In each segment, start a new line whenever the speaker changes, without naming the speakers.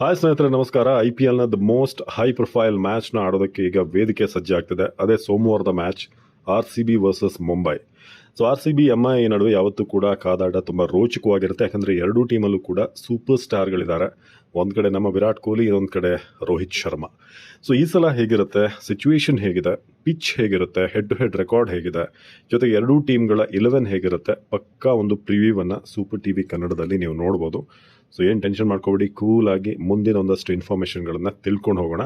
Hi ಸ್ನೇಹಿತರೆ, ನಮಸ್ಕಾರ. I P ಎಲ್ನ ದ ಮೋಸ್ಟ್ ಹೈ ಪ್ರೊಫೈಲ್ ಮ್ಯಾಚ್ನ ಆಡೋದಕ್ಕೆ ಈಗ ವೇದಿಕೆ ಸಜ್ಜಾಗ್ತಿದೆ ಅದೇ ಸೋಮವಾರದ match R C B versus Mumbai so R C B M I ನಡುವೆ ಯಾವತ್ತೂ ಕೂಡ ಕಾದಾಟ ತುಂಬ ರೋಚಕವಾಗಿರುತ್ತೆ. ಯಾಕಂದರೆ ಎರಡೂ ಟೀಮಲ್ಲೂ ಕೂಡ ಸೂಪರ್ ಸ್ಟಾರ್ಗಳಿದ್ದಾರೆ ಒಂದು ಕಡೆ ನಮ್ಮ ವಿರಾಟ್ ಕೊಹ್ಲಿ, ಇನ್ನೊಂದು ಕಡೆ ರೋಹಿತ್ ಶರ್ಮಾ. ಸೊ ಈ ಸಲ ಹೇಗಿರುತ್ತೆ? ಸಿಚುವೇಶನ್ ಹೇಗಿದೆ? ಪಿಚ್ ಹೇಗಿರುತ್ತೆ? ಹೆಡ್ ಟು ಹೆಡ್ ರೆಕಾರ್ಡ್ ಹೇಗಿದೆ? ಜೊತೆಗೆ ಎರಡೂ ಟೀಮ್ಗಳ ಇಲೆವೆನ್ ಹೇಗಿರುತ್ತೆ? ಪಕ್ಕಾ ಒಂದು ಪ್ರಿವ್ಯೂವನ್ನು ಸೂಪರ್ ಟಿ ವಿ ಕನ್ನಡದಲ್ಲಿ ನೀವು ನೋಡ್ಬೋದು. ಸೊ ಏನು ಟೆನ್ಷನ್ ಮಾಡ್ಕೊಬೇಡಿ. ಕೂಲ್ ಆಗಿ ಮುಂದಿನ ಒಂದಷ್ಟು ಇನ್ಫಾರ್ಮೇಷನ್ಗಳನ್ನು ತಿಳ್ಕೊಂಡು ಹೋಗೋಣ.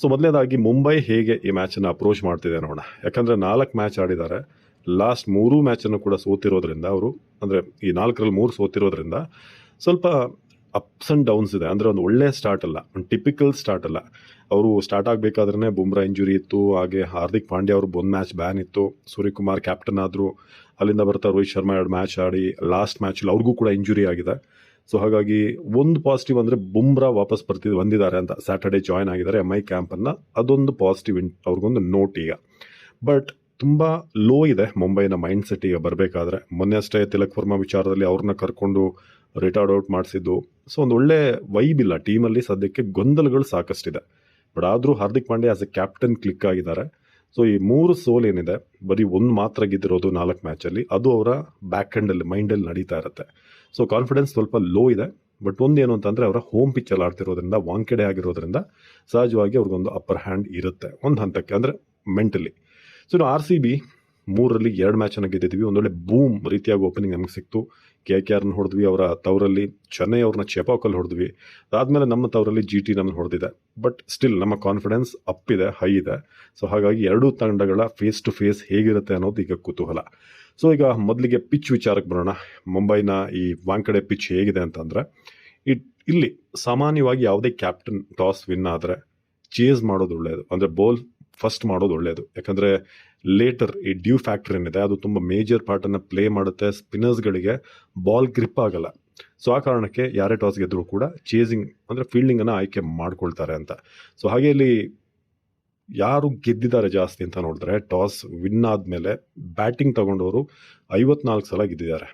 ಸೊ ಮೊದಲನೇದಾಗಿ ಮುಂಬೈ ಹೇಗೆ ಈ ಮ್ಯಾಚನ್ನು ಅಪ್ರೋಚ್ ಮಾಡ್ತಿದೆ ನೋಡೋಣ. ಯಾಕಂದರೆ ನಾಲ್ಕು ಮ್ಯಾಚ್ ಆಡಿದ್ದಾರೆ. ಲಾಸ್ಟ್ ಮೂರೂ ಮ್ಯಾಚನ್ನು ಕೂಡ ಸೋತಿರೋದ್ರಿಂದ ಅವರು, ಅಂದರೆ ಈ ನಾಲ್ಕರಲ್ಲಿ ಮೂರು ಸೋತಿರೋದ್ರಿಂದ ಸ್ವಲ್ಪ ಅಪ್ಸ್ ಆ್ಯಂಡ್ ಡೌನ್ಸ್ ಇದೆ. ಅಂದರೆ ಒಂದು ಒಳ್ಳೆಯ ಸ್ಟಾರ್ಟ್ ಅಲ್ಲ, ಒಂದು ಟಿಪಿಕಲ್ ಸ್ಟಾರ್ಟ್ ಅಲ್ಲ. ಅವರು ಸ್ಟಾರ್ಟ್ ಆಗಬೇಕಾದ್ರೆ ಬುಮ್ರಾ ಇಂಜುರಿ ಇತ್ತು, ಹಾಗೆ ಹಾರ್ದಿಕ್ ಪಾಂಡ್ಯ ಅವರು ಒಂದು ಮ್ಯಾಚ್ ಬ್ಯಾನ್ ಇತ್ತು. ಸೂರ್ಯಕುಮಾರ್ ಕ್ಯಾಪ್ಟನ್ ಆದರು. ಅಲ್ಲಿಂದ ಬರ್ತಾ ರೋಹಿತ್ ಶರ್ಮಾ ಎರಡು ಮ್ಯಾಚ್ ಆಡಿ ಲಾಸ್ಟ್ ಮ್ಯಾಚಲ್ಲಿ ಅವ್ರಿಗೂ ಕೂಡ ಇಂಜುರಿ ಆಗಿದೆ. ಸೊ ಹಾಗಾಗಿ ಒಂದು ಪಾಸಿಟಿವ್ ಅಂದರೆ ಬುಮ್ರಾ ವಾಪಸ್ ಬರ್ತಿ, ಬಂದಿದ್ದಾರೆ ಅಂತ. ಸ್ಯಾಟರ್ಡೆ ಜಾಯ್ನ್ ಆಗಿದ್ದಾರೆ ಎಂ ಐ ಕ್ಯಾಂಪನ್ನು ಅದೊಂದು ಪಾಸಿಟಿವ್ ಇನ್ ಅವ್ರಿಗೊಂದು ನೋಟ್ ಈಗ. ಬಟ್ ತುಂಬ ಲೋ ಇದೆ ಮುಂಬೈನ ಮೈಂಡ್ ಸೆಟ್ ಈಗ ಬರಬೇಕಾದ್ರೆ. ಮೊನ್ನೆ ಅಷ್ಟೇ ತಿಲಕ್ ವರ್ಮಾ ವಿಚಾರದಲ್ಲಿ ಅವ್ರನ್ನ ಕರ್ಕೊಂಡು ರಿಟೈರ್ಡ್ ಔಟ್ ಮಾಡಿಸಿದ್ದು. ಸೊ ಒಂದು ಒಳ್ಳೆ ವೈಬ್ ಇಲ್ಲ. ಟೀಮಲ್ಲಿ ಸದ್ಯಕ್ಕೆ ಗೊಂದಲಗಳು ಸಾಕಷ್ಟಿದೆ. ಬಟ್ ಆದರೂ Hardik Pandya as a captain click ಆಗಿದ್ದಾರೆ. ಸೊ ಈ ಮೂರು ಸೋಲ್ ಏನಿದೆ, ಬರೀ ಒಂದು ಮಾತ್ರ ಗೆದ್ದಿರೋದು ನಾಲ್ಕು ಮ್ಯಾಚಲ್ಲಿ ಅದು ಅವರ ಬ್ಯಾಕ್ ಹ್ಯಾಂಡಲ್ಲಿ ಮೈಂಡಲ್ಲಿ ನಡೀತಾ ಇರುತ್ತೆ. ಸೊ ಕಾನ್ಫಿಡೆನ್ಸ್ ಸ್ವಲ್ಪ ಲೋ ಇದೆ. ಬಟ್ ಒಂದೇನು ಅಂತಂದರೆ ಅವರ ಹೋಮ್ ಪಿಚ್ಚಲ್ಲಿ ಆಡ್ತಿರೋದ್ರಿಂದ ವಾಂಕೆಡೆ ಆಗಿರೋದ್ರಿಂದ, ಸಹಜವಾಗಿ ಅವ್ರಿಗೊಂದು ಅಪ್ಪರ್ ಹ್ಯಾಂಡ್ ಇರುತ್ತೆ. ಒಂದು ಹಂತಕ್ಕೆ ಅಂದರೆ mentally so R C B ಮೂರರಲ್ಲಿ ಎರಡು ಮ್ಯಾಚನ್ನು ಗೆದ್ದಿದ್ವಿ. ಒಂದೊಳ್ಳೆ ಬೂಮ್ ರೀತಿಯಾಗಿ ಓಪನಿಂಗ್ ನಮಗೆ ಸಿಕ್ತು. ಕೆ ಕೆ ಆರ್ನ ಹೊಡೆದ್ವಿ, ಅವರ ತವರಲ್ಲಿ ಚೆನ್ನೈ ಅವ್ರನ್ನ ಚೆಪಾಕಲ್ಲಿ ಹೊಡೆದ್ವಿ. ಅದಾದಮೇಲೆ ನಮ್ಮ ತವರಲ್ಲಿ ಜಿ ಟಿ ನಮ್ಮನ್ನು ಹೊಡೆದಿದೆ. ಬಟ್ ಸ್ಟಿಲ್ ನಮ್ಮ ಕಾನ್ಫಿಡೆನ್ಸ್ ಅಪ್ ಇದೆ ಹೈ ಇದೆ. ಸೊ ಹಾಗಾಗಿ ಎರಡೂ ತಂಡಗಳ ಫೇಸ್ ಟು ಫೇಸ್ ಹೇಗಿರುತ್ತೆ ಅನ್ನೋದು ಈಗ ಕುತೂಹಲ. ಸೊ ಈಗ ಮೊದಲಿಗೆ ಪಿಚ್ ವಿಚಾರಕ್ಕೆ ಬರೋಣ. ಮುಂಬೈನ ಈ ವಾಂಕಡೆ ಪಿಚ್ ಹೇಗಿದೆ ಅಂತಂದರೆ ಇಟ್ ಇಲ್ಲಿ ಸಾಮಾನ್ಯವಾಗಿ ಯಾವುದೇ ಕ್ಯಾಪ್ಟನ್ ಟಾಸ್ ವಿನ್ ಆದರೆ ಚೇಸ್ ಮಾಡೋದು ಒಳ್ಳೆಯದು ಅಂದರೆ ಬೋಲ್ ಫಸ್ಟ್ ಮಾಡೋದು ಒಳ್ಳೆಯದು ಯಾಕಂದರೆ ಲೇಟರ್ ಈ ಡ್ಯೂ ಫ್ಯಾಕ್ಟರ್ ಏನಿದೆ, ಅದು ತುಂಬ ಮೇಜರ್ ಪಾರ್ಟನ್ನು ಪ್ಲೇ ಮಾಡುತ್ತೆ ಸ್ಪಿನ್ನರ್ಸ್ಗಳಿಗೆ ಬಾಲ್ ಗ್ರಿಪ್ ಆಗಲ್ಲ. ಸೊ ಆ ಕಾರಣಕ್ಕೆ ಯಾರೇ ಟಾಸ್ ಗೆದ್ದರೂ ಕೂಡ ಚೇಸಿಂಗ್ ಅಂದರೆ ಫೀಲ್ಡಿಂಗನ್ನು ಆಯ್ಕೆ ಮಾಡ್ಕೊಳ್ತಾರೆ ಅಂತ. ಸೊ ಹಾಗೆ ಇಲ್ಲಿ ಯಾರು ಗೆದ್ದಿದ್ದಾರೆ ಜಾಸ್ತಿ ಅಂತ ನೋಡಿದ್ರೆ ಟಾಸ್ ವಿನ್ ಆದಮೇಲೆ ಬ್ಯಾಟಿಂಗ್ ತಗೊಂಡವರು ಐವತ್ನಾಲ್ಕು ಸಲ ಗೆದ್ದಿದ್ದಾರೆ.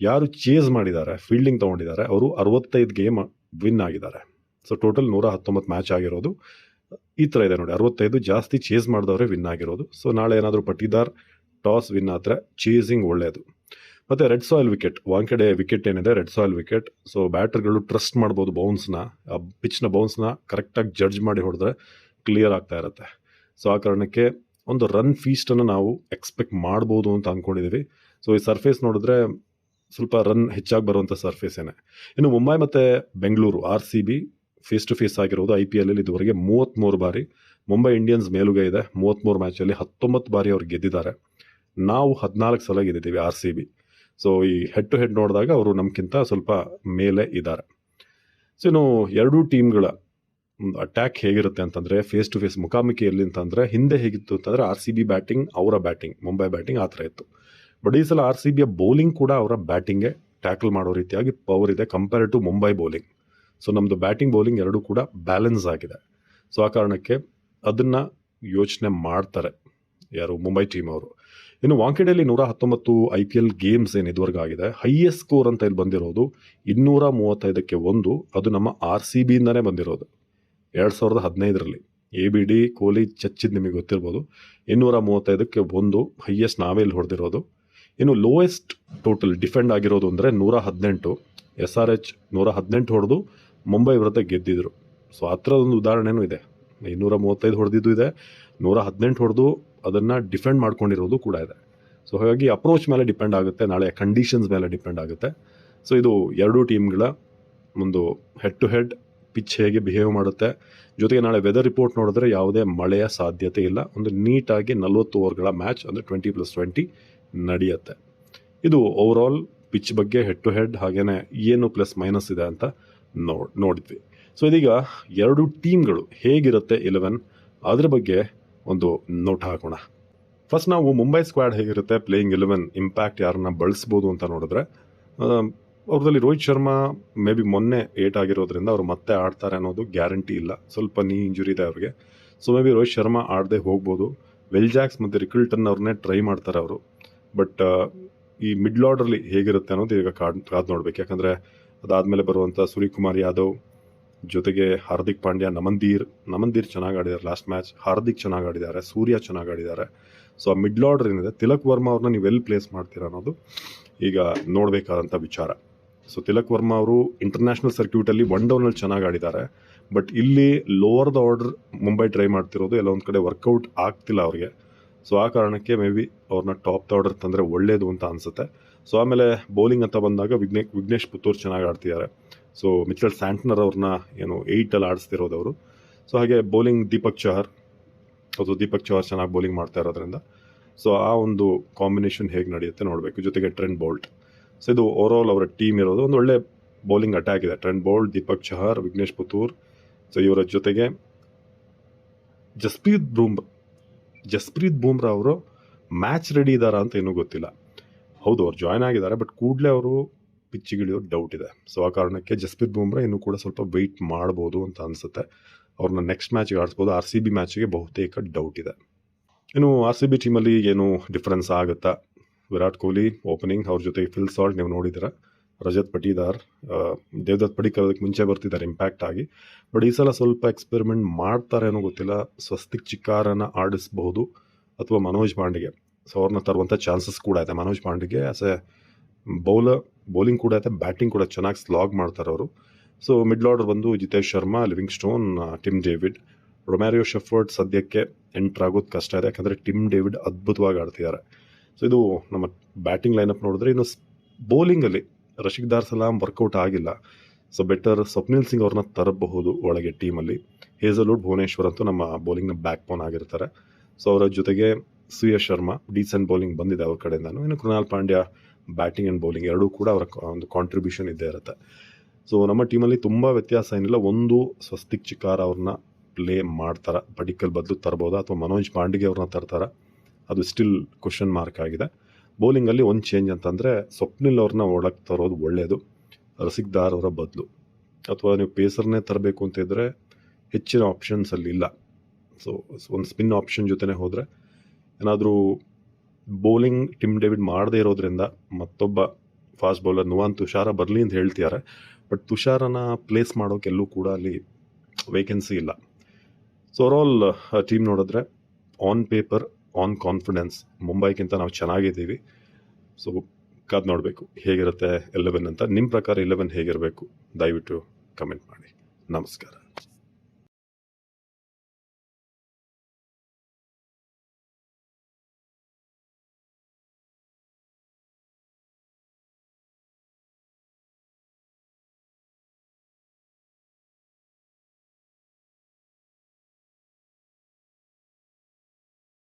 ಯಾರು ಚೇಸ್ ಮಾಡಿದ್ದಾರೆ ಫೀಲ್ಡಿಂಗ್ ತೊಗೊಂಡಿದ್ದಾರೆ, ಅವರು ಅರವತ್ತೈದು ಗೇಮ್ ವಿನ್ ಆಗಿದ್ದಾರೆ. ಸೊ ಟೋಟಲ್ ನೂರ ಹತ್ತೊಂಬತ್ತು ಮ್ಯಾಚ್ ಆಗಿರೋದು ಈ ಥರ ಇದೆ ನೋಡಿ. ಅರವತ್ತೈದು ಜಾಸ್ತಿ ಚೇಸ್ ಮಾಡಿದವರೇ ವಿನ್ ಆಗಿರೋದು. ಸೊ ನಾಳೆ ಏನಾದರೂ ಪಟ್ಟಿದಾರ್ ಟಾಸ್ ವಿನ್ ಆದರೆ ಚೇಸಿಂಗ್ ಒಳ್ಳೆಯದು ಮತ್ತು red soil wicket Wankhede wicket ಏನಿದೆ? ರೆಡ್ ಸಾಯಿಲ್ ವಿಕೆಟ್ ಸೊ ಬ್ಯಾಟರ್ಗಳು ಟ್ರಸ್ಟ್ ಮಾಡ್ಬೋದು ಬೌನ್ಸ್ನ ಆ ಪಿಚ್ನ ಬೌನ್ಸ್ನ ಕರೆಕ್ಟಾಗಿ ಜಡ್ಜ್ ಮಾಡಿ ಹೊಡೆದ್ರೆ ಕ್ಲಿಯರ್ ಆಗ್ತಾ ಇರುತ್ತೆ. ಸೊ ಆ ಕಾರಣಕ್ಕೆ ಒಂದು ರನ್ ಫೀಸ್ಟನ್ನು ನಾವು ಎಕ್ಸ್ಪೆಕ್ಟ್ ಮಾಡ್ಬೋದು ಅಂತ ಅಂದ್ಕೊಂಡಿದ್ದೀವಿ ಸೊ ಈ ಸರ್ಫೇಸ್ ನೋಡಿದ್ರೆ ಸ್ವಲ್ಪ ರನ್ ಹೆಚ್ಚಾಗಿ ಬರುವಂಥ ಸರ್ಫೇಸೇನೆ ಇನ್ನು ಮುಂಬೈ ಮತ್ತು Bengaluru R C B face to face ಆಗಿರೋದು ಐ ಪಿ ಎಲ್ ಇದುವರೆಗೆ ಮೂವತ್ತ್ಮೂರು ಬಾರಿ. ಮುಂಬೈ ಇಂಡಿಯನ್ಸ್ ಮೇಲುಗೈ ಇದೆ. ಮೂವತ್ತ್ಮೂರು ಮ್ಯಾಚಲ್ಲಿ ಹತ್ತೊಂಬತ್ತು ಬಾರಿ ಅವ್ರು ಗೆದ್ದಿದ್ದಾರೆ. ನಾವು ಹದಿನಾಲ್ಕು ಸಲ ಗೆದ್ದಿದ್ದೀವಿ ಆರ್ ಸಿ ಬಿ ಸೊ ಈ ಹೆಡ್ ಟು ಹೆಡ್ ನೋಡಿದಾಗ ಅವರು ನಮ್ಗಿಂತ ಸ್ವಲ್ಪ ಮೇಲೆ ಇದ್ದಾರೆ. ಸೊ ಇನ್ನು ಎರಡೂ ಟೀಮ್ಗಳ ಅಟ್ಯಾಕ್ ಹೇಗಿರುತ್ತೆ ಅಂತಂದರೆ ಫೇಸ್ ಟು ಫೇಸ್ ಮುಖಾಮುಖಿಯಲ್ಲಿ ಅಂತಂದರೆ, ಹಿಂದೆ ಹೇಗಿತ್ತು ಅಂತಂದರೆ ಆರ್ ಸಿ ಬಿ ಬ್ಯಾಟಿಂಗ್ ಅವರ ಬ್ಯಾಟಿಂಗ್ ಮುಂಬೈ ಬ್ಯಾಟಿಂಗ್ ಆ ಥರ ಇತ್ತು. ಬಟ್ ಈ ಸಲ ಆರ್ ಸಿ ಬಿಯ ಬೌಲಿಂಗ್ ಕೂಡ ಅವರ ಬ್ಯಾಟಿಂಗೇ ಟ್ಯಾಕಲ್ ಮಾಡೋ ರೀತಿಯಾಗಿ ಪವರ್ ಇದೆ compare to Mumbai bowling so ನಮ್ಮದು ಬ್ಯಾಟಿಂಗ್ ಬೌಲಿಂಗ್ ಎರಡೂ ಕೂಡ ಬ್ಯಾಲೆನ್ಸ್ ಆಗಿದೆ. ಸೊ ಆ ಕಾರಣಕ್ಕೆ ಅದನ್ನು ಯೋಚನೆ ಮಾಡ್ತಾರೆ ಯಾರು? ಮುಂಬೈ ಟೀಮ್ ಅವರು. ಇನ್ನು ವಾಂಕೆಡೆಯಲ್ಲಿ ನೂರ ಹತ್ತೊಂಬತ್ತು ಐ ಪಿ ಎಲ್ ಗೇಮ್ಸ್ ಏನು ಇದುವರೆಗೂ ಆಗಿದೆ. ಹೈಯೆಸ್ಟ್ ಸ್ಕೋರ್ ಅಂತ ಇಲ್ಲಿ ಬಂದಿರೋದು ಇನ್ನೂರ ಮೂವತ್ತೈದಕ್ಕೆ ಒಂದು. ಅದು ನಮ್ಮ ಆರ್ ಸಿ ಬಿಯಿಂದನೇ ಬಂದಿರೋದು. ಎರಡು ಸಾವಿರದ ಹದಿನೈದರಲ್ಲಿ. ಎ ಬಿ ಡಿ ಕೊಹ್ಲಿ ಚಚ್ಚಿದ್ದು ನಿಮಗೆ ಗೊತ್ತಿರ್ಬೋದು. ಇನ್ನೂರ ಮೂವತ್ತೈದಕ್ಕೆ ಒಂದು. ಹೈಯೆಸ್ಟ್ ನಾವೇ ಇಲ್ಲಿ ಹೊಡೆದಿರೋದು. ಇನ್ನು ಲೋಯೆಸ್ಟ್ ಟೋಟಲ್ ಡಿಫೆಂಡ್ ಆಗಿರೋದು ಅಂದರೆ ನೂರ ಹದಿನೆಂಟು. ಎಸ್ ಆರ್ ಎಚ್ ನೂರ ಹದಿನೆಂಟು ಹೊಡೆದು ಮುಂಬೈ ವಿರುದ್ಧ ಗೆದ್ದಿದ್ರು. ಸೊ ಆ ಥರ ಒಂದು ಉದಾಹರಣೆನೂ ಇದೆ. ಇನ್ನೂರ ಮೂವತ್ತೈದು ಹೊಡೆದಿದ್ದು ಇದೆ. ನೂರ ಹದಿನೆಂಟು ಹೊಡೆದು ಅದನ್ನು ಡಿಫೆಂಡ್ ಮಾಡ್ಕೊಂಡಿರೋದು ಕೂಡ ಇದೆ. ಸೊ ಹಾಗಾಗಿ ಅಪ್ರೋಚ್ ಮೇಲೆ ಡಿಪೆಂಡ್ ಆಗುತ್ತೆ. ನಾಳೆ ಕಂಡೀಷನ್ಸ್ ಮೇಲೆ ಡಿಪೆಂಡ್ ಆಗುತ್ತೆ. ಸೊ ಇದು ಎರಡೂ ಟೀಮ್ಗಳ ಒಂದು ಹೆಡ್ ಟು ಹೆಡ್ ಪಿಚ್ ಹೇಗೆ ಬಿಹೇವ್ ಮಾಡುತ್ತೆ. ಜೊತೆಗೆ ನಾಳೆ ವೆದರ್ ರಿಪೋರ್ಟ್ ನೋಡಿದ್ರೆ ಯಾವುದೇ ಮಳೆಯ ಸಾಧ್ಯತೆ ಇಲ್ಲ. ಒಂದು ನೀಟಾಗಿ ನಲ್ವತ್ತು ಓವರ್ಗಳ ಮ್ಯಾಚ್ ಅಂದರೆ ಟ್ವೆಂಟಿ ಪ್ಲಸ್ ಟ್ವೆಂಟಿ ನಡೆಯುತ್ತೆ. ಇದು ಓವರಾಲ್ ಪಿಚ್ ಬಗ್ಗೆ ಹೆಡ್ ಟು ಹೆಡ್ ಹಾಗೆಯೇ ಏನು ಪ್ಲಸ್ ಮೈನಸ್ ಇದೆ ಅಂತ ನೋಡ್, ನೋಡಿದ್ವಿ. ಸೊ ಇದೀಗ ಎರಡು ಟೀಮ್ಗಳು ಹೇಗಿರುತ್ತೆ ಇಲೆವೆನ್ ಅದ್ರ ಬಗ್ಗೆ ಒಂದು ನೋಟ್ ಹಾಕೋಣ. ಫಸ್ಟ್ ನಾವು ಮುಂಬೈ ಸ್ಕ್ವಾಡ್ ಹೇಗಿರುತ್ತೆ ಪ್ಲೇಯಿಂಗ್ ಇಲೆವೆನ್ ಇಂಪ್ಯಾಕ್ಟ್ ಯಾರನ್ನ ಬಳಸ್ಬೋದು ಅಂತ ನೋಡಿದ್ರೆ ಅವ್ರದಲ್ಲಿ ರೋಹಿತ್ ಶರ್ಮಾ ಮೇ ಬಿ ಮೊನ್ನೆ ಏಟ್ ಆಗಿರೋದ್ರಿಂದ ಅವ್ರು ಮತ್ತೆ ಆಡ್ತಾರೆ ಅನ್ನೋದು ಗ್ಯಾರಂಟಿ ಇಲ್ಲ. ಸ್ವಲ್ಪ ನೀ ಇಂಜುರಿ ಇದೆ ಅವ್ರಿಗೆ. So maybe Rohit Sharma ಆಡದೆ ಹೋಗ್ಬೋದು. ವೆಲ್ ಜಾಕ್ಸ್ ಮತ್ತು ರಿಕಲ್ಟನ್ ಅವ್ರನ್ನೇ ಟ್ರೈ ಮಾಡ್ತಾರೆ ಅವರು. ಬಟ್ ಈ ಮಿಡ್ಲ್ ಆರ್ಡರ್ಲಿ ಹೇಗಿರುತ್ತೆ ಅನ್ನೋದು ಈಗ ಕಾದ್ ಕಾದು ನೋಡ್ಬೇಕು. ಯಾಕಂದರೆ ಅದಾದಮೇಲೆ ಬರುವಂಥ ಸೂರ್ಯಕುಮಾರ್ ಯಾದವ್, ಜೊತೆಗೆ ಹಾರ್ದಿಕ್ ಪಾಂಡ್ಯ, ನಮನ್ದೀರ್ ನಮನ್ದೀರ್ ಚೆನ್ನಾಗಿ ಆಡಿದ್ದಾರೆ ಲಾಸ್ಟ್ ಮ್ಯಾಚ್ ಹಾರ್ದಿಕ್ ಚೆನ್ನಾಗಿ ಆಡಿದ್ದಾರೆ, ಸೂರ್ಯ ಚೆನ್ನಾಗಿ ಆಡಿದ್ದಾರೆ. ಸೊ ಆ ಮಿಡ್ಲ್ ಆರ್ಡರ್ ಏನಿದೆ? ತಿಲಕ್ ವರ್ಮಾ ಅವ್ರನ್ನ ನೀವು ಎಲ್ಲಿ ಪ್ಲೇಸ್ ಮಾಡ್ತೀರಾ ಅನ್ನೋದು ಈಗ ನೋಡಬೇಕಾದಂಥ ವಿಚಾರ. ಸೊ ತಿಲಕ್ ವರ್ಮಾ ಅವರು ಇಂಟರ್ನ್ಯಾಷನಲ್ ಸರ್ಕ್ಯೂಟಲ್ಲಿ ಒನ್ ಡೌನಲ್ಲಿ ಚೆನ್ನಾಗಿ ಆಡಿದ್ದಾರೆ. ಬಟ್ ಇಲ್ಲಿ lower the order Mumbai try ಮಾಡ್ತಿರೋದು ಎಲ್ಲ ಒಂದು ಕಡೆ ವರ್ಕೌಟ್ ಆಗ್ತಿಲ್ಲ ಅವ್ರಿಗೆ. ಸೊ ಆ ಕಾರಣಕ್ಕೆ ಮೇ ಬಿ ಅವ್ರನ್ನ ಟಾಪ್ ದ ಆರ್ಡರ್ ತಂದರೆ ಒಳ್ಳೆಯದು ಅಂತ ಅನಿಸುತ್ತೆ. ಸೊ ಆಮೇಲೆ ಬೌಲಿಂಗ್ ಅಂತ ಬಂದಾಗ ವಿಘ್ನೆ, ವಿಘ್ನೇಶ್ ಪುತ್ತೂರ್ ಚೆನ್ನಾಗಿ ಆಡ್ತಿದ್ದಾರೆ. ಸೊ ಮಿಚಲ್ ಸ್ಯಾಂಟ್ನರ್ ಅವ್ರನ್ನ ಏನು ಏಯ್ಟಲ್ಲಿ ಆಡಿಸ್ತಿರೋದು ಅವರು. ಸೊ ಹಾಗೆ ಬೌಲಿಂಗ್ ದೀಪಕ್ ಚಹರ್, ಅದು ದೀಪಕ್ ಚಹರ್ ಚೆನ್ನಾಗಿ ಬೌಲಿಂಗ್ ಮಾಡ್ತಾ ಇರೋದ್ರಿಂದ. ಸೊ ಆ ಒಂದು ಕಾಂಬಿನೇಷನ್ ಹೇಗೆ ನಡೆಯುತ್ತೆ ನೋಡಬೇಕು. ಜೊತೆಗೆ ಟ್ರೆಂಡ್ ಬೋಲ್ಟ್ ಸೊ ಇದು ಓವರ್ಆಲ್ ಅವರ ಟೀಮ್ ಇರೋದು. ಒಂದು ಒಳ್ಳೆ ಬೌಲಿಂಗ್ ಅಟ್ಯಾಕ್ ಇದೆ. Trent Boult Deepak Chahar, Vignesh Puthur. So ಇವರ ಜೊತೆಗೆ ಜಸ್ಪ್ರೀತ್ ಬೂಮ್ರಾ ಜಸ್ಪ್ರೀತ್ ಬೂಮ್ರಾ ಅವರು ಮ್ಯಾಚ್ ರೆಡಿ ಇದ್ದಾರಾ ಅಂತ ಏನೂ ಗೊತ್ತಿಲ್ಲ. ಹೌದು, ಅವ್ರು ಜಾಯ್ನ್ ಆಗಿದ್ದಾರೆ ಬಟ್ ಕೂಡಲೇ ಅವರು ಪಿಚ್ಚಿಗಿಳಿಯೋ ಡೌಟ್ ಇದೆ. ಸೊ ಆ ಕಾರಣಕ್ಕೆ ಜಸ್ಪ್ರೀತ್ ಬುಮ್ರಾ ಇನ್ನೂ ಕೂಡ ಸ್ವಲ್ಪ ವೆಯ್ಟ್ ಮಾಡ್ಬೋದು ಅಂತ ಅನಿಸುತ್ತೆ. ಅವ್ರನ್ನ ನೆಕ್ಸ್ಟ್ ಮ್ಯಾಚ್ಗೆ ಆಡಿಸ್ಬೋದು. ಆರ್ ಸಿ ಬಿ ಮ್ಯಾಚ್ಗೆ ಬಹುತೇಕ ಡೌಟ್ ಇದೆ. ಇನ್ನು ಆರ್ ಸಿ ಬಿ ಟೀಮಲ್ಲಿ ಏನು ಡಿಫ್ರೆನ್ಸ್ ಆಗುತ್ತಾ? ವಿರಾಟ್ ಕೊಹ್ಲಿ ಓಪನಿಂಗ್ ಅವ್ರ ಜೊತೆ ಫಿಲ್ ಸಾಲ್ಟ್ ನೀವು ನೋಡಿದ್ದೀರ? ರಜತ್ ಪಟೀದಾರ್ ದೇವದತ್ ಪಡಿಕರ್ ಅದಕ್ಕೆ ಮುಂಚೆ ಬರ್ತಿದ್ದಾರೆ ಇಂಪ್ಯಾಕ್ಟ್ ಆಗಿ. ಬಟ್ ಈ ಸಲ ಸ್ವಲ್ಪ ಎಕ್ಸ್ಪೆರಿಮೆಂಟ್ ಮಾಡ್ತಾರೆ ಅನ್ನೋ ಗೊತ್ತಿಲ್ಲ. ಸ್ವಸ್ತಿಕ್ ಚಿಕ್ಕಾರನ್ನು ಆಡಿಸ್ಬಹುದು ಅಥವಾ ಮನೋಜ್ ಪಾಂಡೆಗೆ. ಸೊ ಅವ್ರನ್ನ ತರುವಂಥ ಚಾನ್ಸಸ್ ಕೂಡ ಇದೆ. ಮನೋಜ್ ಪಾಂಡೆಗೆ ಆಸ್ ಎ ಬೌಲರ್ ಬೌಲಿಂಗ್ ಕೂಡ ಇದೆ ಬ್ಯಾಟಿಂಗ್ ಕೂಡ ಚೆನ್ನಾಗಿ ಸ್ಲಾಗ್ ಮಾಡ್ತಾರೆ ಅವರು. ಸೊ ಮಿಡ್ಲ್ ಆರ್ಡರ್ ಬಂದು Jitesh Sharma Livingstone Tim David Romario Shepherd ಸದ್ಯಕ್ಕೆ ಎಂಟ್ರ್ ಆಗೋದು ಕಷ್ಟ ಇದೆ. ಯಾಕಂದರೆ ಟಿಮ್ ಡೇವಿಡ್ ಅದ್ಭುತವಾಗಿ ಆಡ್ತಿದ್ದಾರೆ. ಸೊ ಇದು ನಮ್ಮ ಬ್ಯಾಟಿಂಗ್ ಲೈನಪ್ ನೋಡಿದ್ರೆ ಇನ್ನು ಬೌಲಿಂಗಲ್ಲಿ ರಶಿಕ್ ದಾರ್ ಸಲಾಂ ವರ್ಕೌಟ್ ಆಗಿಲ್ಲ. ಸೊ ಬೆಟರ್ ಸ್ವಪ್ನಿಲ್ ಸಿಂಗ್ ಅವ್ರನ್ನ ತರಬಹುದು ಒಳಗೆ ಟೀಮಲ್ಲಿ ಹೇಸಲ್ವುಡ್ ಭುವನೇಶ್ವರ್ ಅಂತೂ ನಮ್ಮ ಬೌಲಿಂಗ್ನ ಬ್ಯಾಕ್ ಬೋನ್ ಆಗಿರ್ತಾರೆ. ಸೊ ಅವರ ಜೊತೆಗೆ ಸುಯಶ್ ಶರ್ಮಾ ಡೀಸೆಂಟ್ ಬೌಲಿಂಗ್ ಬಂದಿದೆ ಅವ್ರ ಕಡೆಯಿಂದನೂ. ಇನ್ನು Krunal Pandya batting and bowling ಎರಡೂ ಕೂಡ ಅವರ ಒಂದು ಕಾಂಟ್ರಿಬ್ಯೂಷನ್ ಇದ್ದೇ ಇರುತ್ತೆ. ಸೊ ನಮ್ಮ ಟೀಮಲ್ಲಿ ತುಂಬ ವ್ಯತ್ಯಾಸ ಏನಿಲ್ಲ. ಒಂದು ಸ್ವಸ್ತಿಕ್ ಚಿಕಾರ ಅವ್ರನ್ನ ಪ್ಲೇ ಮಾಡ್ತಾರೆ. ಪಡಿಕಲ್ ಬದಲು ತರ್ಬೋದಾ? ಅಥವಾ ಮನೋಜ್ ಪಾಂಡಿಗೆ ಅವ್ರನ್ನ ತರ್ತಾರೆ? ಅದು ಸ್ಟಿಲ್ ಕ್ವಶನ್ ಮಾರ್ಕ್ ಆಗಿದೆ. ಬೌಲಿಂಗಲ್ಲಿ ಒಂದು ಚೇಂಜ್ ಅಂತಂದರೆ ಸ್ವಪ್ನಿಲ್ ಅವ್ರನ್ನ ಒಳಗೆ ತರೋದು ಒಳ್ಳೆಯದು ರಸಿಕ್ದಾರ್ ಅವರ ಬದಲು. ಅಥವಾ ನೀವು ಪೇಸರ್ನೇ ತರಬೇಕು ಅಂತ ಇದ್ದರೆ ಹೆಚ್ಚಿನ ಆಪ್ಷನ್ಸ್ ಅಲ್ಲಿ ಇಲ್ಲ. ಸೊ ಒಂದು ಸ್ಪಿನ್ ಆಪ್ಷನ್ ಜೊತೆನೇ ಹೋದರೆ ಏನಾದರೂ ಬೌಲಿಂಗ್ ಟಿಮ್ ಡೇವಿಡ್ ಮಾಡದೇ ಇರೋದ್ರಿಂದ ಮತ್ತೊಬ್ಬ ಫಾಸ್ಟ್ ಬೌಲರ್ ನುವಾನ್ ತುಷಾರ ಬರಲಿ ಅಂತ ಹೇಳ್ತಿದ್ದಾರೆ ಬಟ್ ತುಷಾರನ ಪ್ಲೇಸ್ ಮಾಡೋಕೆಲ್ಲೂ ಕೂಡ ಅಲ್ಲಿ ವೇಕೆನ್ಸಿ ಇಲ್ಲ. ಸೊ ಓವರಾಲ್ ಟೀಮ್ ನೋಡಿದ್ರೆ ಆನ್ ಪೇಪರ್ ಆನ್ ಕಾನ್ಫಿಡೆನ್ಸ್ ಮುಂಬೈಗಿಂತ ನಾವು ಚೆನ್ನಾಗಿದ್ದೀವಿ. ಸೊ ಕಾದ್ ನೋಡಬೇಕು ಹೇಗಿರುತ್ತೆ ಎಲೆವೆನ್ ಅಂತ. ನಿಮ್ಮ ಪ್ರಕಾರ ಎಲೆವೆನ್ ಹೇಗಿರಬೇಕು? ದಯವಿಟ್ಟು ಕಮೆಂಟ್ ಮಾಡಿ. ನಮಸ್ಕಾರ.